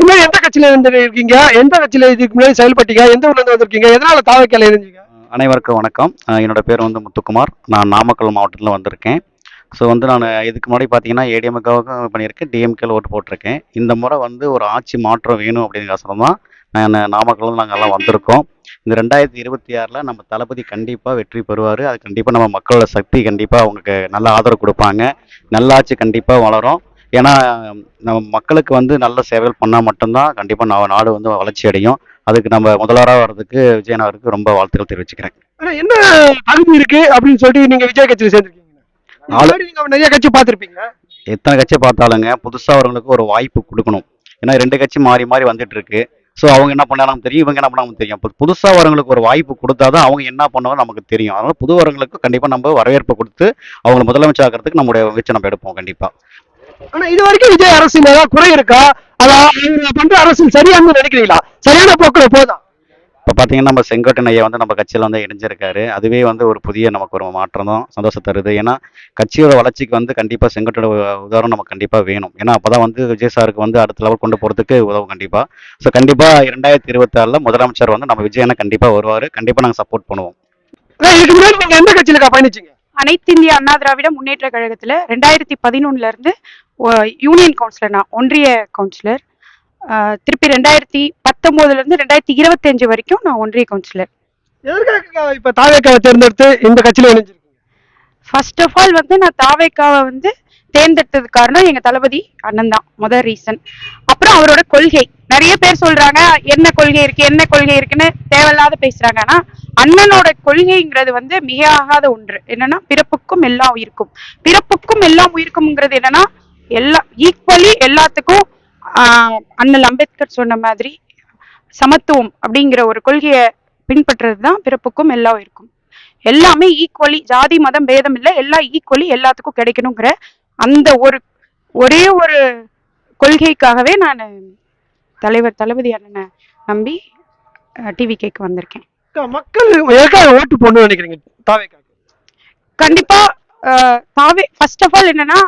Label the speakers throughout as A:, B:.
A: இதுக்கு முன்னாடி எந்த கட்சியில இருந்து இருக்கீங்க எந்த கட்சியில இதுக்கு முன்னாடி செயல்பட்டீங்க? எந்த ஊர்ல இருந்து வந்திருக்கீங்க? எதனால தாவக்கால இருந்தீங்க
B: அனைவருக்கும் வணக்கம். என்னோட பேர் வந்து முத்துக்குமார். நான் நாமக்கல் மாவட்டத்தில் வந்திருக்கேன். ஸோ வந்து நான் இதுக்கு முன்னாடி பார்த்தீங்கன்னா ஏடிஎம்காவுக்கும் பண்ணியிருக்கேன் டிஎம்கேல ஓட்டு போட்டிருக்கேன். இந்த முறை வந்து ஒரு ஆட்சி மாற்றம் வேணும் அப்படிங்கிற தான் நான் நாமக்கல் நாங்கள் எல்லாம் வந்திருக்கோம். இந்த ரெண்டாயிரத்தி இருபத்தி ஆறில் நம்ம தளபதி கண்டிப்பாக வெற்றி பெறுவார். அது கண்டிப்பாக நம்ம மக்களோட சக்தி கண்டிப்பாக அவங்களுக்கு நல்ல ஆதரவு கொடுப்பாங்க. நல்லாட்சி கண்டிப்பாக வளரும். ஏன்னா நம்ம மக்களுக்கு வந்து நல்ல சேவைகள் பண்ணால் மட்டும்தான் கண்டிப்பாக நம்ம நாடு வந்து வளர்ச்சி அடையும். அதுக்கு நம்ம முதல்வராக வர்றதுக்கு விஜயநகருக்கு ரொம்ப வாழ்த்துக்கள் தெரிவிச்சுக்கிறேன்.
A: என்ன தகுதி இருக்கு? அப்படின்னு சொல்லிட்டு நீங்க விஜய் கட்சியில சேர்ந்திருக்கீங்க நிறைய கட்சி பார்த்திருப்பீங்க
B: எத்தனை கட்சி பார்த்தாலுங்க புதுசாக அவர்களுக்கு ஒரு வாய்ப்பு கொடுக்கணும். ஏன்னா ரெண்டு கட்சி மாறி மாறி வந்துட்டு இருக்கு ஸோ அவங்க என்ன பண்ணாலும் தெரியும் இவங்க என்ன பண்ணாலும் தெரியும். இப்போ புதுசாக வரவங்களுக்கு ஒரு வாய்ப்பு கொடுத்தாதான் அவங்க என்ன பண்ணுவாங்க நமக்கு தெரியும். அதனால புது வரவங்களுக்கு கண்டிப்பாக நம்ம வரவேற்பு கொடுத்து அவங்களை முதலமைச்சர் ஆக்கிறதுக்கு நம்முடைய முயற்சி நம்ம எடுப்போம் கண்டிப்பாக
A: ஆனா இது வரைக்கும் விஜய் அரசியல் ஏதாவது குறை இருக்கா? அதான் பண்ற அரசியல் சரியானு நினைக்கிறீங்களா? சரியான போக்குல போதா?
B: இப்போ பார்த்தீங்கன்னா நம்ம செங்கோட்டன் ஐயா வந்து நம்ம கட்சியில் வந்து இணைஞ்சிருக்காரு. அதுவே வந்து ஒரு புதிய நமக்கு ஒரு மாற்றம் தான் சந்தோஷம் தருது. ஏன்னா கட்சியோட வளர்ச்சிக்கு வந்து கண்டிப்பாக செங்கோட்டோட உதாரணம் நமக்கு கண்டிப்பாக வேணும். ஏன்னா அப்போ தான் வந்து விஜய் சாருக்கு வந்து அடுத்த லெவல் கொண்டு போகிறதுக்கு உதவும் கண்டிப்பாக ஸோ கண்டிப்பாக இரண்டாயிரத்தி இருபத்தாறில் முதலமைச்சர் வந்து நம்ம விஜயனை கண்டிப்பாக வருவார். கண்டிப்பாக நாங்கள் சப்போர்ட் பண்ணுவோம்.
A: இதுக்கு முன்னாடி நீங்க எந்த கட்சியில பயணிச்சீங்க?
C: அனைத்து இந்திய அண்ணா திராவிட முன்னேற்ற கழகத்துல ரெண்டாயிரத்தி பதினொன்னுல இருந்து யூனியன் கவுன்சிலர் நான் ஒன்றிய கவுன்சிலர் திருப்பி ரெண்டாயிரத்தி பத்தொன்பதுல இருந்து ரெண்டாயிரத்தி இருபத்தஞ்சு வரைக்கும் நான் ஒன்றிய கவுன்சிலர்
A: எதற்காக இப்ப தாவேக்காவை தேர்ந்தெடுத்து இந்த கட்சியில இணைஞ்சிருக்கீங்க.
C: ஃபர்ஸ்ட் ஆஃப் ஆல் வந்து நான் தாவேக்காவை வந்து தேர்ந்தெடுத்தது காரணம் எங்க தளபதி அண்ணன் தான் முதல் ரீசன் அப்புறம் அவரோட கொள்கை. நிறைய பேர் சொல்றாங்க என்ன கொள்கை இருக்கு என்ன கொள்கை இருக்குன்னு தேவையில்லாத பேசுறாங்க. ஆனா அண்ணனோட கொள்கைங்கிறது வந்து மிக ஆகாத ஒன்று. என்னன்னா பிறப்புக்கும் எல்லா உயிருக்கும். பிறப்புக்கும் எல்லா உயிருக்கும்ங்கிறது என்னன்னா எல்லா ஈக்குவலி எல்லாத்துக்கும் ஆஹ் அண்ணல் அம்பேத்கர் சொன்ன மாதிரி சமத்துவம் அப்படிங்கிற ஒரு கொள்கையை பின்பற்றுறது தான் பிறப்புக்கும் எல்லா உயிருக்கும். எல்லாமே ஈக்குவலி ஜாதி மதம் பேதம் இல்லை எல்லாம் ஈக்குவலி எல்லாத்துக்கும் கிடைக்கணுங்கிற அந்த ஒரு ஒரே ஒரு கொள்கைக்காகவே நான் தலைவர் தளபதி அண்ணனை நம்பி டிவி கேட்க வந்திருக்கேன்.
A: மக்கள் எதுக்காக ஓட்டு போடணும்னு நினைக்கிறீங்க? தாவேக்கா
C: கண்டிப்பா தாவே ஃபர்ஸ்ட் ஆஃப் ஆல் என்னன்னா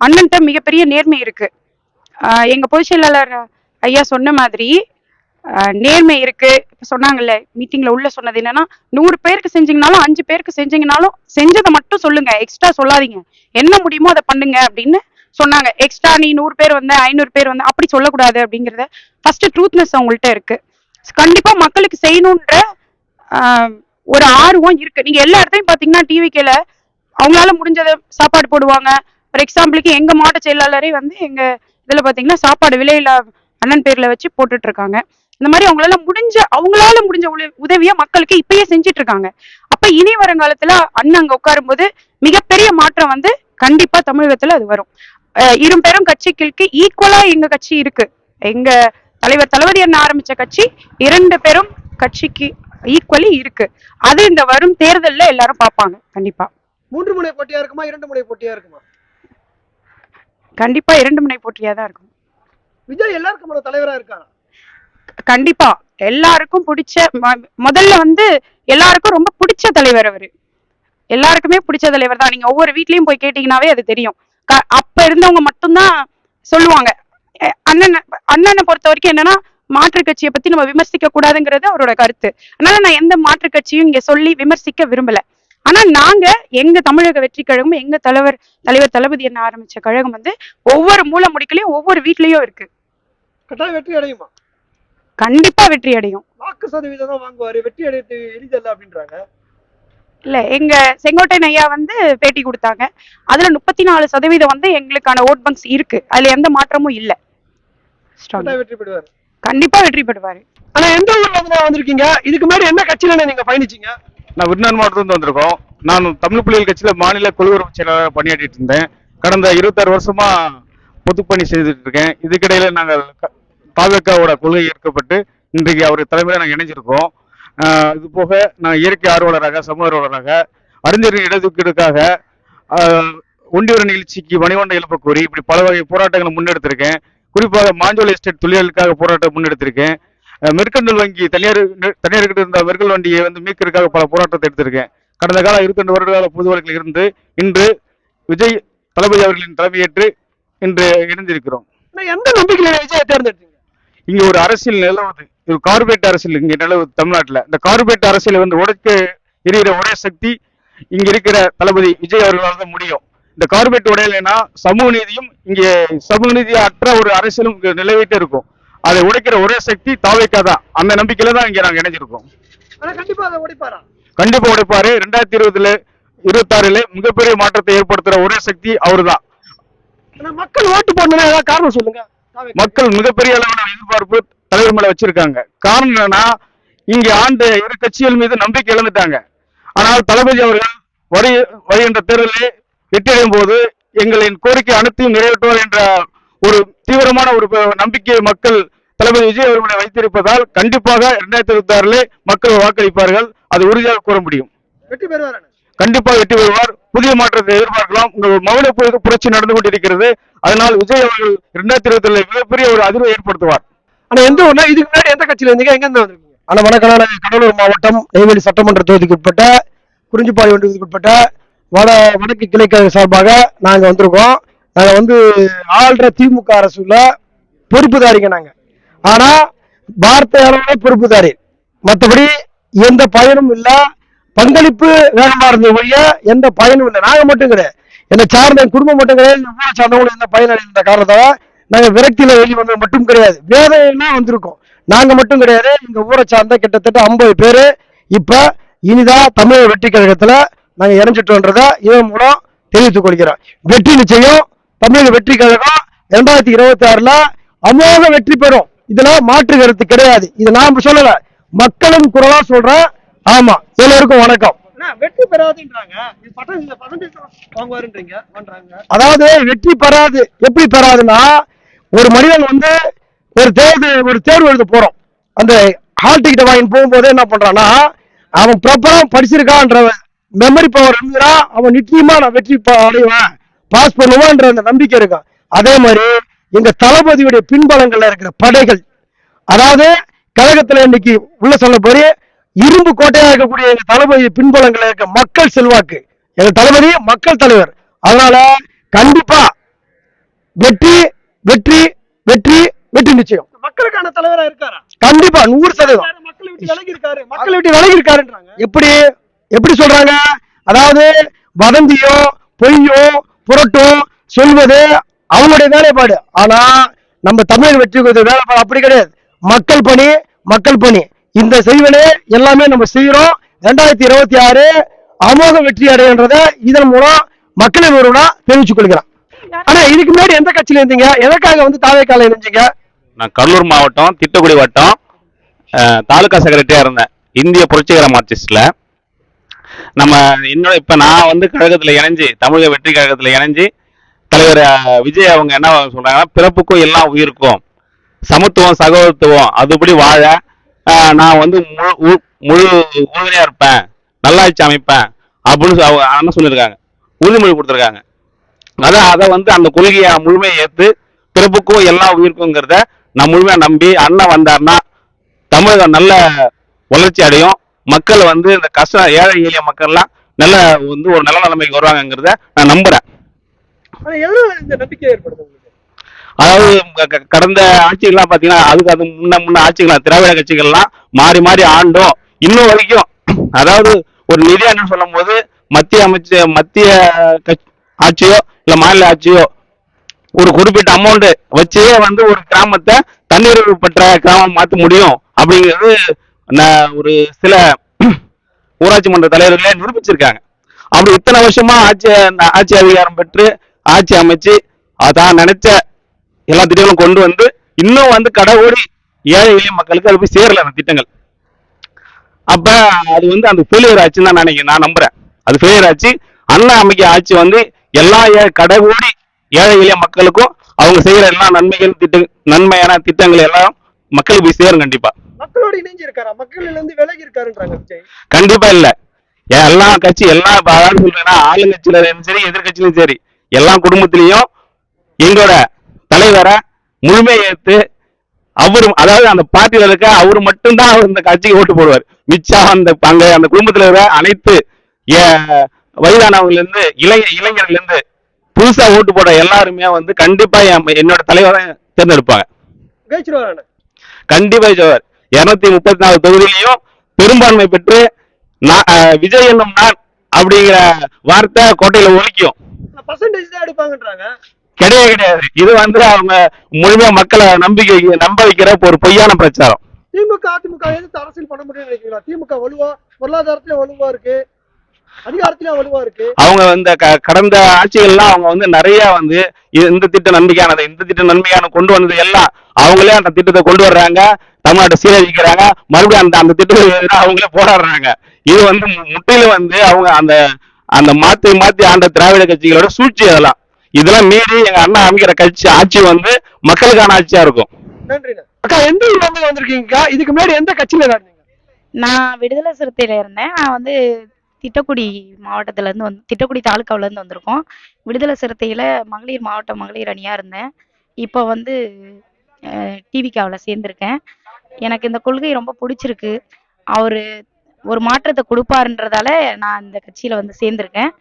C: அண்ணன்ட்ட மிகப்பெரிய நேர்மை இருக்கு. எங்க பொதுச் செயலாளர் ஐயா சொன்ன மாதிரி நேர்மை இருக்கு. இப்ப சொன்னாங்கல்ல மீட்டிங்ல உள்ள சொன்னது என்னன்னா நூறு பேருக்கு செஞ்சீங்கனாலும் அஞ்சு பேருக்கு செஞ்சீங்கனாலும் செஞ்சதை மட்டும் சொல்லுங்க. எக்ஸ்ட்ரா சொல்லாதீங்க. என்ன முடியுமோ அதை பண்ணுங்க அப்படின்னு சொன்னாங்க. எக்ஸ்ட்ரா நீ நூறு பேர் வந்த ஐநூறு பேர் வந்த அப்படி சொல்லக்கூடாது அப்படிங்கறத ஃபர்ஸ்ட் ட்ரூத்னஸ் அவங்கள்ட்ட இருக்கு. கண்டிப்பா மக்களுக்கு செய்யணுன்ற ஒரு ஆர்வம் இருக்கு. நீங்க எல்லா இடத்தையும் பாத்தீங்கன்னா டிவிக்கேல அவங்களால முடிஞ்சதை சாப்பாடு போடுவாங்க. ஃபார் எக்ஸாம்பிளுக்கு எங்க மாவட்ட செயலாளரே வந்து எங்க இதுல பாத்தீங்கன்னா சாப்பாடு விலையில அண்ணன் பேர்ல வச்சு போட்டுட்டு இருக்காங்க இந்த மாதிரி அவங்களால முடிஞ்ச அவங்களால முடிஞ்ச உல- உதவிய மக்களுக்கு இப்பயே செஞ்சுட்டு இருக்காங்க அப்ப இனி வருங்காலத்துல அண்ணன் அங்க உட்காரும்போது மிகப்பெரிய மாற்றம் வந்து கண்டிப்பா தமிழகத்துல அது வரும். அஹ் பெரும் கட்சிகளுக்கு ஈக்குவலா எங்க கட்சி இருக்கு. எங்க தலைவர் தளபதி அண்ணன் ஆரம்பிச்ச கட்சி இரண்டு பெரும் கட்சிக்கு ஈக்குவலி இருக்கு. அது இந்த வரும் தேர்தல்ல எல்லாரும் பார்ப்பாங்க கண்டிப்பா.
A: மூன்று முனை போட்டியா இருக்குமா இரண்டு முனை போட்டியா இருக்குமா?
C: கண்டிப்பா இரண்டு முனை போட்டியா தான் இருக்கும்.
A: விஜய் எல்லாருக்கும் தலைவரா இருக்காங்க
C: கண்டிப்பா. எல்லாருக்கும் பிடிச்ச முதல்ல வந்து எல்லாருக்கும் ரொம்ப பிடிச்ச தலைவர் அவரு. எல்லாருக்குமே பிடிச்ச தலைவர் தான். நீங்க ஒவ்வொரு வீட்லயும் போய் கேட்டீங்கன்னாவே அது தெரியும். அப்ப இருந்தவங்க மட்டும்தான் சொல்லுவாங்க. அண்ணன் அண்ணனை பொறுத்த வரைக்கும் என்னன்னா மாற்று கட்சியை பத்தி நம்ம விமர்சிக்க கூடாதுங்கிறது அவரோட கருத்து. அதனால நான் எந்த மாற்று கட்சியும் இங்க சொல்லி விமர்சிக்க விரும்பல. ஆனா நாங்க எங்க தமிழக வெற்றி கழகம் எங்க தலைவர் தலைவர் தளபதி என்ன ஆரம்பிச்ச கழகம் வந்து ஒவ்வொரு மூல முடிக்கலையும் ஒவ்வொரு வீட்லயும் இருக்கு.
A: கட்டாயம் வெற்றி அடையுமா?
C: கண்டிப்பா வெற்றி அடையும்.
A: வாக்கு சதவீதம் தான் வாங்குவாரு வெற்றி அடையது எளிதல்ல அப்படின்றாங்க.
C: இல்ல எங்க செங்கோட்டையன் ஐயா வந்து பேட்டி கொடுத்தாங்க. அதுல முப்பத்தி நாலு சதவீதம் வந்து எங்களுக்கான ஓட் பங்க்ஸ் இருக்கு. அதுல எந்த மாற்றமும் இல்ல.
A: வெற்றி பெறுவார்
C: கண்டிப்பா வெற்றி பெறுவாரு
A: ஆனா எந்த ஊர்ல இருந்து வந்திருக்கீங்க? இதுக்கு முன்னாடி என்ன கட்சியில நீங்க பயணிச்சீங்க?
D: நான் விருதுநகர் மாவட்டத்திலிருந்து வந்திருக்கோம். நான் தமிழ் புலிகள் கட்சியில மாநில குழுவுறவு செயலாளராக பணியாற்றிட்டு இருந்தேன். கடந்த இருபத்தாறு வருஷமா பொதுப்பணி செய்துட்டு இருக்கேன். இதுக்கிடையில நாங்கள் தாவேக்காவோட கொள்கை ஏற்கப்பட்டு இன்றைக்கு அவர் தலைமையில நாங்கள் இணைஞ்சிருக்கோம். இது போக நான் இயற்கை ஆர்வலராக சமூக ஆர்வலராக அறிஞரின் இடஒதுக்கீடுக்காக ஆஹ் ஒண்டியூர நிகழ்ச்சிக்கு மணிவண்டை எழுப்ப கோரி இப்படி பல வகை போராட்டங்களை முன்னெடுத்திருக்கேன். குறிப்பாக மாஞ்சோலை எஸ்டேட் தொழிலாளர்களுக்காக போராட்டம் முன்னெடுத்திருக்கேன். மெர்கண்டல் வங்கி தனியார் தனியார் கிட்ட இருந்த மெர்கல் வண்டியை வந்து மீட்கிறதுக்காக பல போராட்டத்தை எடுத்திருக்கேன். கடந்த கால இருபத்தி வருட கால பொது வழக்கில் இருந்து இன்று விஜய் தளபதி அவர்களின் தலைமையேற்று இன்று இணைந்திருக்கிறோம்.
A: எந்த நம்பிக்கையில விஜயை தேர்ந்தெடுத்தீங்க?
D: இங்க ஒரு அரசியல் நிலவுது ஒரு கார்பரேட் அரசியல் இங்க நிலவுது தமிழ்நாட்டுல. இந்த கார்பரேட் அரசியலை வந்து உடைக்க எரிகிற ஒரே சக்தி இங்க இருக்கிற தளபதி விஜய் அவர்களால் தான் முடியும். இந்த கார்பரேட் உடையலைன்னா சமூக நீதியும் இங்க சமூக நீதி அற்ற ஒரு அரசியலும் நிலவிட்டே இருக்கும். அதை உடைக்கிற ஒரே சக்தி தாவேக்கா தான். அந்த நம்பிக்கையில தான் இங்க நாங்க இணைஞ்சிருக்கோம்.
A: கண்டிப்பா உடைப்பாரா?
D: ரெண்டாயிரத்தி இருபதுல இருபத்தாறுல மிகப்பெரிய மாற்றத்தை ஏற்படுத்துற ஒரே சக்தி அவர்தான்.
A: ஆனா மக்கள் ஓட்டு போடணும்னா ஏதாவது காரணம் சொல்லுங்க.
D: மக்கள் மிகப்பெரிய அளவிலான எதிர்பார்ப்பு தலைவர் மேல வச்சிருக்காங்க. காரணம் என்னன்னா இங்க ஆண்ட இரு கட்சிகள் மீது நம்பிக்கை இழந்துட்டாங்க. ஆனால் தளபதி அவர்கள் வரி வருகின்ற தேர்தலில் வெற்றியடையும் போது எங்களின் கோரிக்கை அனைத்தையும் நிறைவேற்றுவார் என்ற ஒரு தீவிரமான ஒரு நம்பிக்கையை மக்கள் தளபதி விஜய் அவர்களை வைத்திருப்பதால் கண்டிப்பாக இரண்டாயிரத்தி இருபத்தி ஆறிலே மக்கள் வாக்களிப்பார்கள். அது உறுதியாக கூற முடியும்.
A: வெற்றி பெறுவார்
D: கண்டிப்பாக வெற்றி பெறுவார். புதிய மாற்றத்தை எதிர்பார்க்கலாம். உங்கள் மௌன புரட்சி நடந்து கொண்டிருக்கிறது. அதனால் விஜய் அவர்கள் இரண்டாயிரத்தி இருபத்தி மிகப்பெரிய ஒரு அதிர்வை ஏற்படுத்துவார்.
A: ஆனா எந்த ஊர்ல இதுக்கு முன்னாடி எந்த கட்சியில இருந்தீங்க? எங்க இருந்து வந்திருக்கீங்க? ஆனா நான் கடலூர் மாவட்டம் நெய்வேலி சட்டமன்ற தொகுதிக்கு உட்பட்ட குறிஞ்சிப்பாடி ஒன்றியத்துக்கு உட்பட்ட வட வடக்கு கிளைக்கழக சார்பாக நாங்கள் வந்திருக்கோம். நாங்கள் வந்து ஆள்ற திமுக அரசுல பொறுப்புதாரிங்க நாங்கள் ஆனால் வார்த்தை பொறுப்புதாரி. மற்றபடி எந்த பயனும் இல்லை. பங்களிப்பு வேகமாக இருந்த ஒழிய எந்த பயனும் இல்லை. நாங்கள் மட்டும் கிடையாது. என்னை சார்ந்த என் குடும்பம் மட்டும் கிடையாது. எவ்வளோ ஊரை சார்ந்தவங்களும் எந்த பயன் அடைந்த காரணத்தால் நாங்கள் விரக்தியில் வெளி வந்தது மட்டும் கிடையாது. வேதையெல்லாம் வந்திருக்கோம். நாங்கள் மட்டும் கிடையாது. எங்கள் ஊரை சார்ந்த கிட்டத்தட்ட ஐம்பது பேர் இப்போ இனிதான் தமிழக வெற்றி கழகத்தில் நாங்க இணைஞ்சிட்டோன்றத இதன் மூலம் தெரிவித்துக் கொள்கிறோம். வெற்றி நிச்சயம் தமிழக வெற்றி கழகம் இரண்டாயிரத்தி இருபத்தி ஆறுல அமோக வெற்றி பெறும். இதுல மாற்று கருத்து கிடையாது. இது நாம சொல்லல. மக்களின் குரலா சொல்றேன். ஆமா எல்லோருக்கும் வணக்கம். வெற்றி பெறாதுன்றாங்க. அதாவது வெற்றி பெறாது. எப்படி பெறாதுன்னா ஒரு மனிதன் வந்து ஒரு தேர்வு ஒரு தேர்வு எழுத போறோம். அந்த ஹால் டிக்கெட் வாங்கி போகும்போது என்ன பண்றான்னா அவன் ப்ராப்பரா படிச்சிருக்கான்ற மெமரி பவர் இருந்துனா அவன் நிச்சயமா நான் வெற்றி அடைவேன். பாஸ் பண்ணுவான்ற அந்த நம்பிக்கை இருக்கும் அதே மாதிரி எங்க தளபதியுடைய பின்பலங்கள்ல இருக்கிற படைகள். அதாவது கழகத்துல இன்னைக்கு உள்ள சொல்ல போய் இரும்பு கோட்டையா இருக்கக்கூடிய எங்க தளபதி பின்பலங்கள்ல இருக்க மக்கள் செல்வாக்கு. எங்க தளபதி மக்கள் தலைவர். அதனால கண்டிப்பா வெற்றி வெற்றி வெற்றி வெற்றி நிச்சயம்.
E: மக்களுக்கான தலைவரா இருக்காரா?
A: கண்டிப்பா நூறு சதவீதம்.
E: மக்களை விட்டு விலகி இருக்காரு.
A: மக்களை விட்டு விலகி இருக்காருன்றாங்க. எப்படி? எப்படி சொல்றாங்க? அதாவது வதந்தியோ பொய்யோ புரட்டோ சொல்வது அவங்களுடைய வேலைப்பாடு. ஆனா நம்ம தமிழ் வெற்றி குறித்த வேலைப்பாடு அப்படி கிடையாது. மக்கள் பணி மக்கள் பணி. இந்த செய்வனே எல்லாமே நம்ம செய்யறோம் ரெண்டாயிரத்தி இருபத்தி ஆறு அமோக வெற்றி அடையன்றத இதன் மூலம் மக்களின் ஒருவனா தெரிவிச்சுக் கொள்கிறேன். ஆனா இதுக்கு முன்னாடி எந்த கட்சியில இருந்தீங்க? எதற்காக வந்து தாவேக்கால இருந்தீங்க
F: நான் கடலூர் மாவட்டம் திட்டக்குடி வட்டம் தாலுகா செக்ரட்டரியா இருந்தேன். இந்திய புரட்சிகர மார்க்சிஸ்ட்ல நம்ம என்னோட இப்ப நான் வந்து கழகத்துல இணைஞ்சு தமிழக வெற்றி கழகத்துல இணைஞ்சு தலைவர் விஜய் அவங்க என்ன சொல்றாங்கன்னா பிறப்புக்கும் எல்லாம் உயிருக்கும். சமத்துவம் சகோதரத்துவம் அதுபடி வாழ நான் வந்து முழு உ- முழு உறுதுணையா இருப்பேன். நல்லாட்சி அமைப்பேன். அப்படின்னு அவங்க அண்ணன் சொல்லியிருக்காங்க? உறுதிமொழி கொடுத்துருக்காங்க. அதான் அதை வந்து அந்த கொள்கையை முழுமையை ஏற்று பிறப்புக்கும் எல்லா உயிருக்குங்கிறத நான் முழுமையா நம்பி அண்ணன் வந்தாருன்னா தமிழகம் நல்ல வளர்ச்சி அடையும். மக்கள் வந்து இந்த கஷ்ட ஏழை எளிய மக்கள்லாம் நல்ல வந்து ஒரு நல்ல நிலைமைக்கு வருவாங்கங்கிறத நான் நம்புறேன். அதாவது கடந்த ஆட்சிகள்லாம் பாத்தீங்கன்னா அதுக்கு அது முன்ன முன்ன ஆட்சிகள் திராவிட கட்சிகள்லாம் மாறி மாறி ஆண்டும். இன்னும் வரைக்கும் அதாவது ஒரு நிதி ஆண்டு சொல்லும் போது மத்திய அமைச்ச மத்திய ஆட்சியோ இல்ல மாநில ஆட்சியோ ஒரு குறிப்பிட்ட அமௌண்ட் வச்சே வந்து ஒரு கிராமத்தை தண்ணீர் பெற்ற கிராமம் மாத்த முடியும் அப்படிங்கிறது ஒரு சில ஊராட்சி மன்ற தலைவர்களே நிரூபிச்சிருக்காங்க. அப்படி இத்தனை வருஷமா ஆட்சி ஆட்சி அதிகாரம் பெற்று ஆட்சி அமைச்சு அதான் நினைச்ச எல்லா திட்டங்களும் கொண்டு வந்து இன்னும் வந்து கடவுடி ஏழை எளிய மக்களுக்கு அது போய் சேரல அந்த திட்டங்கள். அப்ப அது வந்து அந்த ஃபெயிலியர் ஆச்சுன்னு தான் நினைக்கிறேன் நான் நம்புறேன். அது ஃபெயிலியர் ஆச்சு. அண்ணா அமைக்க ஆட்சி வந்து எல்லா ஏ- கடைகோடி ஏழை எளிய மக்களுக்கும் அவங்க செய்யற எல்லா நன்மைகள் திட்ட நன்மையான திட்டங்கள் எல்லாம் மக்களுக்கு போய் சேரும் கண்டிப்பா.
E: மக்களோட இணைஞ்சு இருக்காரா மக்கள்ல இருந்து விலகி இருக்காருன்றாங்க விஜய்.
F: கண்டிப்பா இல்ல. எல்லா கட்சி எல்லா அதாவது சொல்றேன்னா ஆளுங்கட்சியிலும் சரி எதிர்கட்சியிலும் சரி எல்லா குடும்பத்திலையும் எங்களோட தலைவரை முழுமையை ஏத்து அவரு அதாவது அந்த பார்ட்டியில இருக்க அவரு மட்டும்தான் அவர் இந்த கட்சிக்கு ஓட்டு போடுவார். மிச்சம் அந்த அங்க அந்த குடும்பத்துல இருக்கிற அனைத்து வயதானவங்கல இருந்து இளைஞ இளைஞர்ல இருந்து புதுசா ஓட்டு போட எல்லாருமே வந்து கண்டிப்பா என்- என்னோட தலைவரை தேர்ந்தெடுப்பாங்க. கண்டிப்பா ஜெயிச்சவர் இருநூத்தி முப்பத்தி நாலு தொகுதியிலையும் பெரும்பான்மை பெற்று விஜய் என்னும் நான் அப்படிங்கிற வார்த்தை கோட்டையில
E: எடுப்பாங்கன்றாங்க.
F: கிடையவே கிடையாது. இது வந்து அவங்க முழுமையா மக்களை நம்பிக்கை நம்ப வைக்கிற ஒரு பொய்யான பிரச்சாரம்.
E: திமுக அதிமுக எதிர்த்து அரசியல் பண்ண முடியும்னு நினைக்கிறீங்களா? திமுக வலுவா பொருளாதாரத்திலே வலுவா இருக்கு.
F: அவங்க வந்து க- கடந்த ஆட்சிகள்லாம் அவங்க வந்து நிறைய வந்து இது- இந்த திட்டம் நன்மையானது இந்த திட்டம் நன்மையான கொண்டு வந்தது எல்லாம் அவங்களே அந்த திட்டத்தை கொண்டு வர்றாங்க தமிழ்நாட்டை சீரழிக்கிறாங்க மறுபடியும் அந்த அந்த திட்டத்துக்கு அவங்களே போராடுறாங்க. இது வந்து மு- முற்றிலும் வந்து அவங்க அந்த அந்த மாத்தி மாத்தி ஆண்ட திராவிட கட்சிகளோட சூழ்ச்சி அதெல்லாம். இதெல்லாம் மீறி எங்க அண்ணா அமைக்கிற கட்சி ஆட்சி வந்து மக்களுக்கான ஆட்சியா இருக்கும்.
A: அக்கா எந்த ஊர்ல இருந்து வந்திருக்கீங்கக்கா இதுக்கு முன்னாடி எந்த கட்சியில இருந்தீங்க
G: நான் விடுதலை சிறுத்தையில இருந்தேன். நான் வந்து திட்டக்குடி மாவட்டத்துலேருந்து வந் வந்து திட்டக்குடி தாலுக்காவிலேருந்து வந்திருக்கோம். விடுதலை சிறுத்தையில் மகளிர் மாவட்ட மகளிர் அணியாக இருந்தேன். இப்போ வந்து டிவிக்காவில் சேர்ந்துருக்கேன். எனக்கு இந்த கொள்கை ரொம்ப பிடிச்சிருக்கு. அவர் ஒரு மாற்றத்தை கொடுப்பாருன்றதால நான் இந்த கட்சியில் வந்து சேர்ந்திருக்கேன்.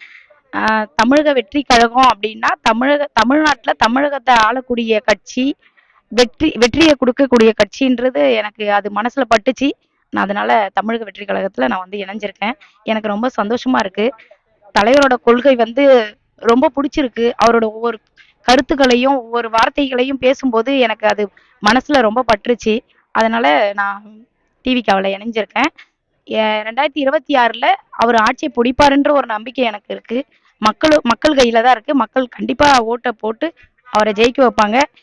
G: தமிழக வெற்றி கழகம் அப்படின்னா தமிழக தமிழ்நாட்டில் தமிழகத்தை ஆளக்கூடிய கட்சி வெற்றி வெற்றியை கொடுக்கக்கூடிய கட்சின்றது எனக்கு அது மனசில் பட்டுச்சு. நான் அதனால தமிழக வெற்றி கழகத்துல நான் வந்து இணைஞ்சிருக்கேன். எனக்கு ரொம்ப சந்தோஷமா இருக்கு. தலைவரோட கொள்கை வந்து ரொம்ப பிடிச்சிருக்கு. அவரோட ஒவ்வொரு கருத்துக்களையும் ஒவ்வொரு வார்த்தைகளையும் பேசும்போது எனக்கு அது மனசுல ரொம்ப பற்றுச்சு. அதனால நான் டிவிக்காவில் இணைஞ்சிருக்கேன். ரெண்டாயிரத்தி இருபத்தி ஆறுல அவர் ஆட்சியை பிடிப்பாருன்ற ஒரு நம்பிக்கை எனக்கு இருக்கு. மக்கள் மக்கள் கையில தான் இருக்கு. மக்கள் கண்டிப்பா ஓட்டை போட்டு அவரை ஜெயிக்க வைப்பாங்க.